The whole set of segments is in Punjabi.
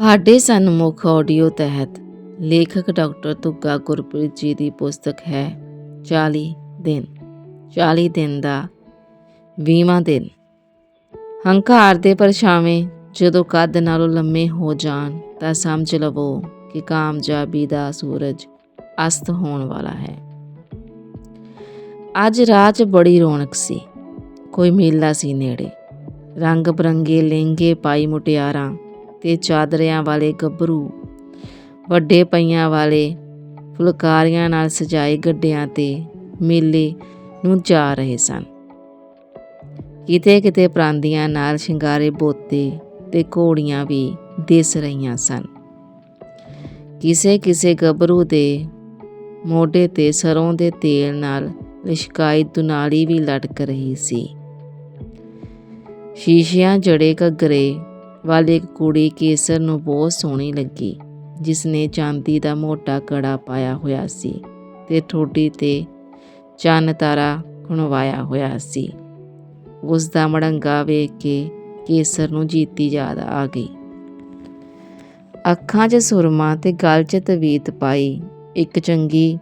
ਤੁਹਾਡੇ ਸਨਮੁਖ ਆਡੀਓ ਤਹਿਤ ਲੇਖਕ ਡਾਕਟਰ ਤੁੱਗਾ ਗੁਰਪ੍ਰੀਤ ਜੀ ਦੀ ਪੁਸਤਕ ਹੈ 40 ਦਿਨ। 40 ਦਿਨ ਦਾ 20ਵਾਂ ਦਿਨ। ਹੰਕਾਰ ਦੇ ਪਰਛਾਵੇਂ ਜਦੋਂ ਕੱਦ ਨਾਲੋਂ ਲੰਮੇ ਹੋ ਜਾਣ ਤਾਂ ਸਮਝ ਲਵੋ ਕਿ ਕਾਮਯਾਬੀ ਦਾ ਸੂਰਜ ਅਸਤ ਹੋਣ ਵਾਲਾ ਹੈ। ਅੱਜ ਰਾਹ ਬੜੀ ਰੌਣਕ ਸੀ। ਕੋਈ ਮੇਲਾ ਸੀ ਨੇੜੇ। ਰੰਗ ਬਰੰਗੇ ਲਹਿੰਗੇ ਪਾਈ ਮੁਟਿਆਰਾਂ ਤੇ ਚਾਦਰਿਆਂ ਵਾਲੇ ਗੱਭਰੂ, ਵੱਡੇ ਪਈਆਂ ਵਾਲੇ ਫੁਲਕਾਰੀਆਂ ਨਾਲ ਸਜਾਏ ਗੱਡਿਆਂ ਤੇ ਮੇਲੇ ਨੂੰ ਜਾ ਰਹੇ ਸਨ। ਕਿਤੇ ਕਿਤੇ ਪ੍ਰਾਂਦੀਆਂ ਨਾਲ ਸ਼ਿੰਗਾਰੇ ਬੋਤੇ ਤੇ ਘੋੜੀਆਂ ਵੀ ਦਿਸ ਰਹੀਆਂ ਸਨ। ਕਿਸੇ ਕਿਸੇ ਗੱਭਰੂ ਦੇ ਮੋਢੇ ਤੇ ਸਰੋਂ ਦੇ ਤੇਲ ਨਾਲ ਲਿਸ਼ਕਾਈ ਦੁਨਾਲੀ ਵੀ ਲਟਕ ਰਹੀ ਸੀ। ਸ਼ੀਸ਼ਿਆਂ ਜੜੇ ਘੱਗਰੇ ਵਾਲੀ ਇੱਕ ਕੁੜੀ ਕੇਸਰ ਨੂੰ ਬਹੁਤ ਸੋਹਣੀ ਲੱਗੀ ਜਿਸ ਨੇ ਚਾਂਦੀ ਦਾ ਮੋਟਾ ਕੜਾ ਪਾਇਆ ਹੋਇਆ ਸੀ ਤੇ ਠੋਡੀ ਤੇ ਚੰਨ ਤਾਰਾ ਖੁਣਵਾਇਆ ਹੋਇਆ ਸੀ। ਉਸ ਦਾ ਮੜੰਗਾ ਵੇਖ ਕੇ ਕੇਸਰ ਨੂੰ ਜੀਤੀ ਯਾਦ ਆ ਗਈ। ਅੱਖਾਂ 'ਚ ਸੁਰਮਾ ਤੇ ਗਲ 'ਚ ਤਵੀਤ ਪਾਈ ਇੱਕ ਚੰਗੀ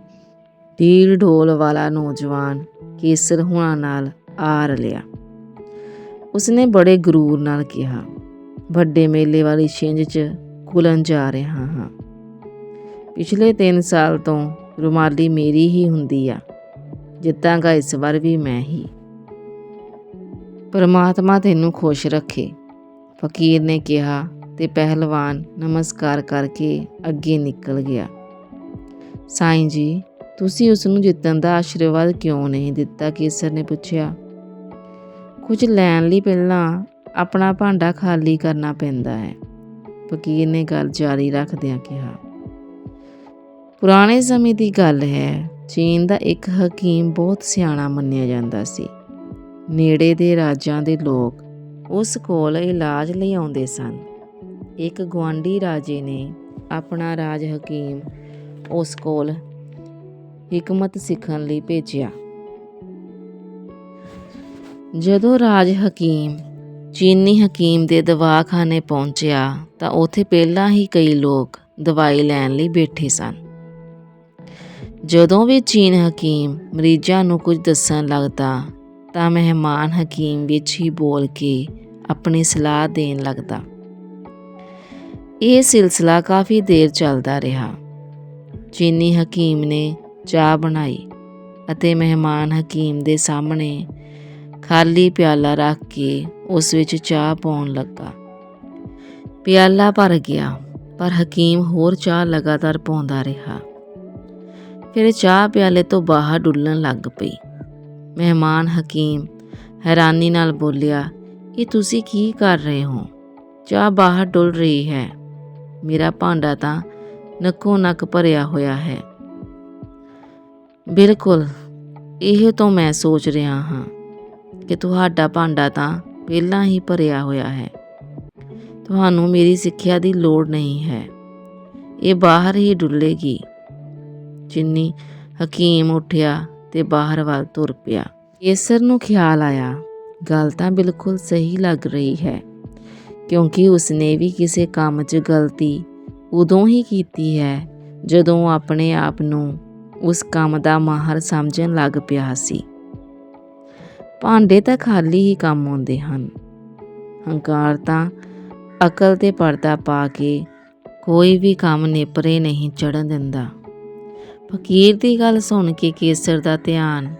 ਢੀਲ ਢੋਲ ਵਾਲਾ ਨੌਜਵਾਨ ਕੇਸਰ ਹੁਣਾਂ ਨਾਲ ਆਰ ਲਿਆ। ਉਸਨੇ ਬੜੇ ਗਰੂਰ ਨਾਲ ਕਿਹਾ ਵੱਡੇ ਮੇਲੇ ਵਾਲੀ ਛਿੰਝ 'ਚ ਕੁਲਨ ਜਾ ਰਿਹਾ ਹਾਂ। ਪਿਛਲੇ 3 ਸਾਲ ਤੋਂ ਰੁਮਾਲੀ ਮੇਰੀ ਹੀ ਹੁੰਦੀ ਆ। ਜਿੱਤਾਂਗਾ ਇਸ ਵਾਰ ਵੀ ਮੈਂ ਹੀ। ਪਰਮਾਤਮਾ ਤੈਨੂੰ ਖੁਸ਼ ਰੱਖੇ। ਫਕੀਰ ਨੇ ਕਿਹਾ ਤੇ ਪਹਿਲਵਾਨ ਨਮਸਕਾਰ ਕਰਕੇ ਅੱਗੇ ਨਿਕਲ ਗਿਆ। ਸਾਈਂ ਜੀ, ਤੁਸੀਂ ਉਸ ਨੂੰ ਜਿੱਤਣ ਦਾ ਆਸ਼ੀਰਵਾਦ ਕਿਉਂ ਨਹੀਂ ਦਿੱਤਾ? ਕੇਸਰ ਨੇ ਪੁੱਛਿਆ। ਕੁਝ ਲੈਣ ਲਈ ਪਹਿਲਾਂ ਆਪਣਾ ਭਾਂਡਾ ਖਾਲੀ ਕਰਨਾ ਪੈਂਦਾ ਹੈ। ਫਕੀਰ ਨੇ ਗੱਲ ਜਾਰੀ ਰੱਖਦਿਆਂ ਕਿਹਾ, ਪੁਰਾਣੇ ਸਮੇਂ ਦੀ ਗੱਲ ਹੈ, ਚੀਨ ਦਾ ਇੱਕ ਹਕੀਮ ਬਹੁਤ ਸਿਆਣਾ ਮੰਨਿਆ ਜਾਂਦਾ ਸੀ। ਨੇੜੇ ਦੇ ਰਾਜਾਂ ਦੇ ਲੋਕ ਉਸ ਕੋਲ ਇਲਾਜ ਲਈ ਆਉਂਦੇ ਸਨ। ਇੱਕ ਗਵਾਂਢੀ ਰਾਜੇ ਨੇ ਆਪਣਾ ਰਾਜ ਹਕੀਮ ਉਸ ਕੋਲ ਹਕਮਤ ਸਿੱਖਣ ਲਈ ਭੇਜਿਆ। ਜਦੋਂ ਰਾਜ ਹਕੀਮ ਚੀਨੀ ਹਕੀਮ ਦੇ ਦਵਾਖਾਨੇ ਪਹੁੰਚਿਆ, ਤਾਂ ਉੱਥੇ ਪਹਿਲਾਂ ਹੀ ਕਈ ਲੋਕ ਦਵਾਈ ਲੈਣ ਲਈ ਬੈਠੇ ਸਨ। ਜਦੋਂ ਵੀ ਚੀਨ ਹਕੀਮ ਮਰੀਜ਼ਾਂ ਨੂੰ ਕੁਝ ਦੱਸਣ ਲੱਗਦਾ, ਤਾਂ ਮਹਿਮਾਨ ਹਕੀਮ ਵਿੱਚ ਹੀ ਬੋਲ ਕੇ ਆਪਣੀ ਸਲਾਹ ਦੇਣ ਲੱਗਦਾ। ਇਹ ਸਿਲਸਿਲਾ ਕਾਫੀ ਦੇਰ ਚੱਲਦਾ ਰਿਹਾ। ਚੀਨੀ ਹਕੀਮ ਨੇ ਚਾਹ ਬਣਾਈ ਅਤੇ ਮਹਿਮਾਨ ਹਕੀਮ ਦੇ ਸਾਹਮਣੇ ਖਾਲੀ ਪਿਆਲਾ ਰੱਖ ਕੇ ਉਸ ਵਿੱਚ ਚਾਹ ਪਾਉਣ ਲੱਗਾ। ਪਿਆਲਾ ਭਰ ਗਿਆ, ਪਰ ਹਕੀਮ ਹੋਰ ਚਾਹ ਲਗਾਤਾਰ ਪਾਉਂਦਾ ਰਿਹਾ। ਫਿਰ ਚਾਹ ਪਿਆਲੇ ਤੋਂ ਬਾਹਰ ਡੁੱਲਣ ਲੱਗ ਪਈ। ਮਹਿਮਾਨ ਹਕੀਮ ਹੈਰਾਨੀ ਨਾਲ ਬੋਲਿਆ, ਇਹ ਤੁਸੀਂ ਕੀ ਕਰ ਰਹੇ ਹੋ? ਚਾਹ ਬਾਹਰ ਡੁੱਲ ਰਹੀ ਹੈ। ਮੇਰਾ ਭਾਂਡਾ ਤਾਂ ਨੱਕੋ ਨੱਕ ਭਰਿਆ ਹੋਇਆ ਹੈ। ਬਿਲਕੁਲ, ਇਹ ਤੋਂ ਮੈਂ ਸੋਚ ਰਿਹਾ ਹਾਂ ਕਿ ਤੁਹਾਡਾ ਭਾਂਡਾ ਤਾਂ ਪਹਿਲਾਂ ਹੀ ਭਰਿਆ ਹੋਇਆ ਹੈ। ਤੁਹਾਨੂੰ ਮੇਰੀ ਸਿੱਖਿਆ ਦੀ ਲੋੜ ਨਹੀਂ ਹੈ। ਇਹ ਬਾਹਰ ਹੀ ਡੁੱਲੇਗੀ। ਜਿੰਨੀ ਹਕੀਮ ਉੱਠਿਆ ਤੇ ਬਾਹਰ ਵੱਲ ਤੁਰ ਪਿਆ। ਕੇਸਰ ਨੂੰ ਖਿਆਲ ਆਇਆ। ਗੱਲ ਤਾਂ ਬਿਲਕੁਲ ਸਹੀ ਲੱਗ ਰਹੀ ਹੈ। ਕਿਉਂਕਿ ਉਸਨੇ ਵੀ ਕਿਸੇ ਕੰਮ 'ਚ ਗਲਤੀ ਉਦੋਂ ਹੀ ਕੀਤੀ ਹੈ, ਜਦੋਂ ਆਪਣੇ ਆਪ ਨੂੰ ਉਸ ਕੰਮ ਦਾ ਮਾਹਰ ਸਮਝਣ ਲੱਗ ਪਿਆ ਸੀ। ਭਾਂਡੇ ਤਾਂ ਖਾਲੀ ਹੀ ਕੰਮ ਆਉਂਦੇ ਹਨ। ਹੰਕਾਰ ਤਾਂ ਅਕਲ ਤੇ ਪਰਦਾ ਪਾ ਕੇ ਕੋਈ ਵੀ ਕੰਮ ਨੇਪਰੇ ਨਹੀਂ ਚੜਨ ਦਿੰਦਾ। ਫਕੀਰ ਦੀ ਗੱਲ ਸੁਣ ਕੇ ਕੇਸਰ ਦਾ ਧਿਆਨ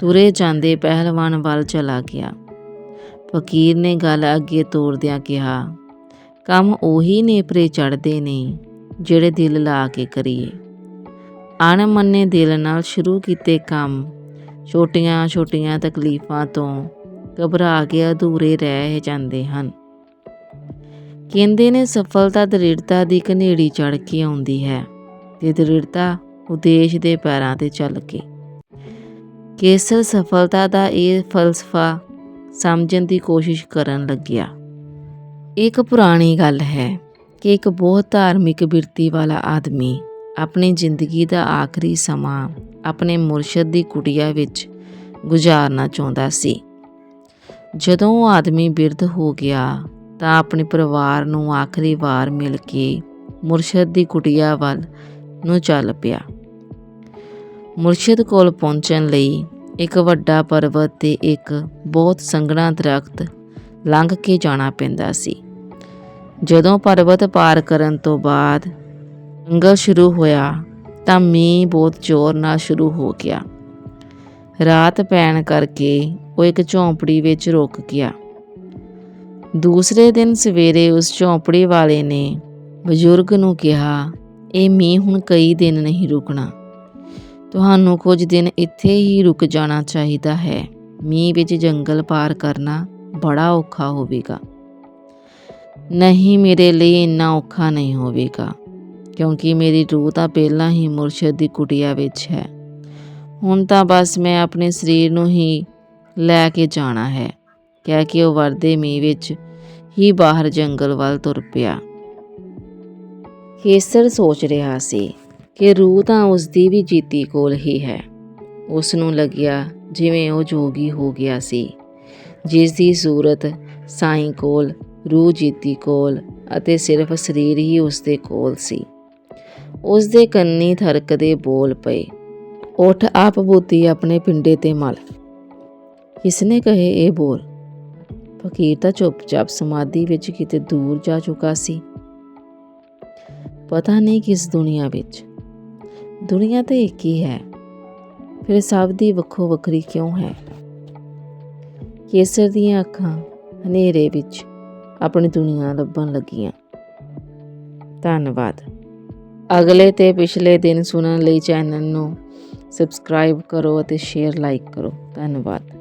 ਤੁਰੇ ਜਾਂਦੇ ਪਹਿਲਵਾਨ ਵੱਲ ਚਲਾ ਗਿਆ। ਫਕੀਰ ਨੇ ਗੱਲ ਅੱਗੇ ਤੋਰਦਿਆਂ ਕਿਹਾ, ਕੰਮ ਉਹੀ ਨੇਪਰੇ ਚੜਦੇ ਨੇ ਜਿਹੜੇ ਦਿਲ ਲਾ ਕੇ ਕਰੀਏ। ਅਣਮੰਨੇ ਦਿਲ ਨਾਲ ਸ਼ੁਰੂ ਕੀਤੇ ਕੰਮ ਛੋਟੀਆਂ-ਛੋਟੀਆਂ ਤਕਲੀਫਾਂ ਤੋਂ ਘਬਰਾ ਕੇ ਅਧੂਰੇ ਰਹਿ ਜਾਂਦੇ ਹਨ। ਕਹਿੰਦੇ ਨੇ ਸਫਲਤਾ ਦ੍ਰਿੜਤਾ ਦੀ ਕਨੇੜੀ ਚੜ ਕੇ ਆਉਂਦੀ ਹੈ ਤੇ ਦ੍ਰਿੜਤਾ ਉਦੇਸ਼ ਦੇ ਪੈਰਾਂ ਤੇ ਚੱਲ ਕੇ। ਕੇਸਰ ਸਫਲਤਾ ਦਾ ਇਹ ਫਲਸਫਾ ਸਮਝਣ ਦੀ ਕੋਸ਼ਿਸ਼ ਕਰਨ ਲੱਗਿਆ। ਇੱਕ ਪੁਰਾਣੀ ਗੱਲ ਹੈ ਕਿ ਇੱਕ ਬਹੁਤ ਧਾਰਮਿਕ ਬਿਰਤੀ ਵਾਲਾ ਆਦਮੀ ਆਪਣੀ ਜ਼ਿੰਦਗੀ ਦਾ ਆਖਰੀ ਸਮਾਂ ਆਪਣੇ ਮੁਰਸ਼ਦ ਦੀ ਕੁਟੀਆ ਵਿੱਚ ਗੁਜ਼ਾਰਨਾ ਚਾਹੁੰਦਾ ਸੀ। ਜਦੋਂ ਉਹ ਆਦਮੀ ਬਿਰਧ ਹੋ ਗਿਆ ਤਾਂ ਆਪਣੇ ਪਰਿਵਾਰ ਨੂੰ ਆਖਰੀ ਵਾਰ ਮਿਲ ਕੇ ਮੁਰਸ਼ਦ ਦੀ ਕੁਟਿਆ ਵੱਲ ਨੂੰ ਚੱਲ ਪਿਆ। ਮੁਰਸ਼ਦ ਕੋਲ ਪਹੁੰਚਣ ਲਈ ਇੱਕ ਵੱਡਾ ਪਰਬਤ ਤੇ ਇੱਕ ਬਹੁਤ ਸੰਘਣਾ ਦਰਖਤ ਲੰਘ ਕੇ ਜਾਣਾ ਪੈਂਦਾ ਸੀ। ਜਦੋਂ ਪਰਬਤ ਪਾਰ ਕਰਨ ਤੋਂ ਬਾਅਦ ਜੰਗਲ ਸ਼ੁਰੂ ਹੋਇਆ ਤਾਂ ਮੀਂਹ ਬਹੁਤ ਜ਼ੋਰ ਨਾਲ ਸ਼ੁਰੂ ਹੋ ਗਿਆ। ਰਾਤ ਪੈਣ ਕਰਕੇ ਉਹ ਇੱਕ ਝੌਂਪੜੀ ਵਿੱਚ ਰੁਕ ਗਿਆ। ਦੂਸਰੇ ਦਿਨ ਸਵੇਰੇ ਉਸ ਝੌਂਪੜੀ ਵਾਲੇ ਨੇ ਬਜ਼ੁਰਗ ਨੂੰ ਕਿਹਾ, ਇਹ ਮੀਂਹ ਹੁਣ ਕਈ ਦਿਨ ਨਹੀਂ ਰੁਕਣਾ। ਤੁਹਾਨੂੰ ਕੁਝ ਦਿਨ ਇੱਥੇ ਹੀ ਰੁਕ ਜਾਣਾ ਚਾਹੀਦਾ ਹੈ। ਮੀਂਹ ਵਿੱਚ ਜੰਗਲ ਪਾਰ ਕਰਨਾ ਬੜਾ ਔਖਾ ਹੋਵੇਗਾ। ਨਹੀਂ, ਮੇਰੇ ਲਈ ਇੰਨਾ ਔਖਾ ਨਹੀਂ ਹੋਵੇਗਾ। ਕਿਉਂਕਿ ਮੇਰੀ ਰੂਹ ਤਾਂ ਪਹਿਲਾਂ ਹੀ ਮੁਰਸ਼ਦ ਦੀ ਕੁਟਿਆ ਵਿੱਚ ਹੈ। ਹੁਣ ਤਾਂ ਬਸ ਮੈਂ ਆਪਣੇ ਸਰੀਰ ਨੂੰ ਹੀ ਲੈ ਕੇ ਜਾਣਾ ਹੈ। ਕਹਿ ਕੇ ਉਹ ਵਰਦੇ ਮੀਂਹ ਵਿੱਚ ਹੀ ਬਾਹਰ ਜੰਗਲ ਵੱਲ ਤੁਰ ਪਿਆ। ਕੇਸਰ ਸੋਚ ਰਿਹਾ ਸੀ ਕਿ ਰੂਹ ਤਾਂ ਉਸ ਦੀ ਵੀ ਜੀਤੀ ਕੋਲ ਹੀ ਹੈ। ਉਸ ਨੂੰ ਲੱਗਿਆ ਜਿਵੇਂ ਉਹ ਜੋਗੀ ਹੋ ਗਿਆ ਸੀ। ਜਿਸ ਦੀ ਸੂਰਤ ਸਾਈਂ ਕੋਲ, ਰੂਹ ਜੀਤੀ ਕੋਲ ਅਤੇ ਸਿਰਫ ਸਰੀਰ ਹੀ ਉਸ ਦੇ ਕੋਲ ਸੀ। ਉਸ ਦੇ ਕੰਨੀ ਥਰਕਦੇ ਬੋਲ ਪਏ। ਉਠ, ਆਪ ਬੂਤੀ ਆਪਣੇ ਪਿੰਡੇ ਤੇ ਮਲ। ਕਿਸਨੇ ਕਹੇ ਇਹ ਬੋਲ। ਫਕੀਰ ਤਾਂ ਚੁੱਪਚਾਪ ਸਮਾਧੀ ਵਿੱਚ ਕਿਤੇ ਦੂਰ ਜਾ ਚੁੱਕਾ ਸੀ। ਪਤਾ ਨਹੀਂ ਕਿਸ ਦੁਨੀਆ ਵਿੱਚ। ਦੁਨੀਆ ਤਾਂ ਇੱਕ ਹੀ ਹੈ। ਫਿਰ ਸਭ ਦੀ ਵੱਖੋ ਵੱਖਰੀ ਕਿਉਂ ਹੈ? ਕੇਸਰ ਦੀਆਂ ਅੱਖਾਂ ਹਨੇਰੇ ਵਿੱਚ ਆਪਣੀ ਦੁਨੀਆ ਲੱਭਣ ਲੱਗੀਆਂ। ਧੰਨਵਾਦ। ਅਗਲੇ ਤੇ ਪਿਛਲੇ ਦਿਨ ਸੁਣਨ ਲਈ ਚੈਨਲ ਨੂੰ ਸਬਸਕ੍ਰਾਈਬ ਕਰੋ ਅਤੇ ਸ਼ੇਅਰ ਲਾਈਕ ਕਰੋ। ਧੰਨਵਾਦ।